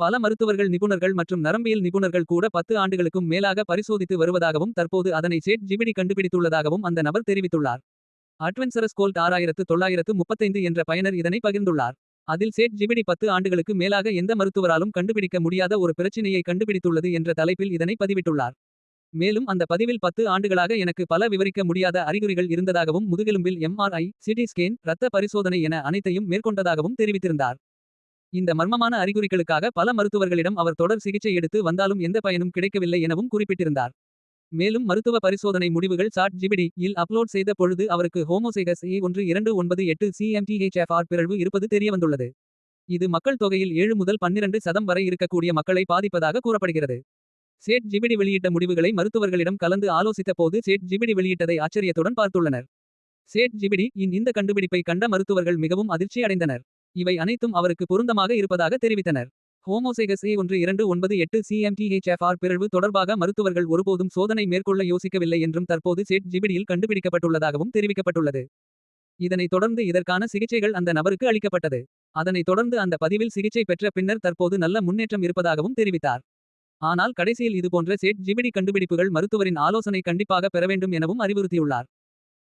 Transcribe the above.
பல மருத்துவர்கள் நிபுணர்கள் மற்றும் நரம்பியல் நிபுணர்கள் கூட பத்து ஆண்டுகளுக்கும் மேலாக பரிசோதித்து வருவதாகவும் தற்போது அதனை சேட் ஜிபிடி கண்டுபிடித்துள்ளதாகவும் அந்த நபர் தெரிவித்துள்ளார். அட்வென்சரஸ் கோல்ட் ஆறாயிரத்து தொள்ளாயிரத்து முப்பத்தைந்து என்ற பயனர் இதனை பகிர்ந்துள்ளார். அதில் சேட் ஜிபிடி பத்து ஆண்டுகளுக்கு மேலாக எந்த மருத்துவராலும் கண்டுபிடிக்க முடியாத ஒரு பிரச்சினையை கண்டுபிடித்துள்ளது என்ற தலைப்பில் இதனை பதிவிட்டுள்ளார். மேலும் அந்த பதிவில் பத்து ஆண்டுகளாக எனக்கு பல விவரிக்க முடியாத அறிகுறிகள் இருந்ததாகவும் முதுகெலும்பில் எம்ஆர்ஐ சிடி ஸ்கேன் இரத்த பரிசோதனை என அனைத்தையும் மேற்கொண்டதாகவும் தெரிவித்திருந்தார். இந்த மர்மமான அறிகுறிகளுக்காக பல மருத்துவர்களிடம் அவர் தொடர் சிகிச்சை எடுத்து வந்தாலும் எந்த பயனும் கிடைக்கவில்லை எனவும் குறிப்பிட்டிருந்தார். மேலும் மருத்துவ பரிசோதனை முடிவுகள் சாட் ஜிபிடி இல் அப்லோட் செய்த பொழுது அவருக்கு ஹோமோசைகஸ் ஏ ஒன்று இரண்டு ஒன்பது எட்டு சிஎம்டிஹெச்எஃப்ஆர் பிறழ்வு இருப்பது தெரியவந்துள்ளது. இது மக்கள் தொகையில் ஏழு முதல் பன்னிரண்டு சதம் வரை இருக்கக்கூடிய மக்களை பாதிப்பதாக கூறப்படுகிறது. சேட் ஜிபிடி வெளியிட்ட முடிவுகளை மருத்துவர்களிடம் கலந்து ஆலோசித்த போது சேட் ஜிபிடி வெளியிட்டதை ஆச்சரியத்துடன் பார்த்துள்ளனர். சேட் ஜிபிடி இன் இந்த கண்டுபிடிப்பை கண்ட மருத்துவர்கள் மிகவும் அதிர்ச்சி அடைந்தனர். இவை அனைத்தும் அவருக்கு பொருந்தமாக இருப்பதாக தெரிவித்தனர். ஹோமோசைகஸ் ஏ ஒன்று இரண்டு ஒன்பது எட்டு சிஎம்டிஹெச்எஃப்ஆர் பிறழ்வு தொடர்பாக மருத்துவர்கள் ஒருபோதும் சோதனை மேற்கொள்ள யோசிக்கவில்லை என்றும் தற்போது சேட் ஜிபிடியில் கண்டுபிடிக்கப்பட்டுள்ளதாகவும் தெரிவிக்கப்பட்டுள்ளது. இதனைத் தொடர்ந்து இதற்கான சிகிச்சைகள் அந்த நபருக்கு அளிக்கப்பட்டது. அதனைத் தொடர்ந்து அந்த பதிவில் சிகிச்சை பெற்ற பின்னர் தற்போது நல்ல முன்னேற்றம் இருப்பதாகவும் தெரிவித்தார். ஆனால் கடைசியில் இதுபோன்ற சேட் ஜிபிடி கண்டுபிடிப்புகள் மருத்துவரின் ஆலோசனை கண்டிப்பாக பெற வேண்டும் எனவும் அறிவுறுத்தியுள்ளார்.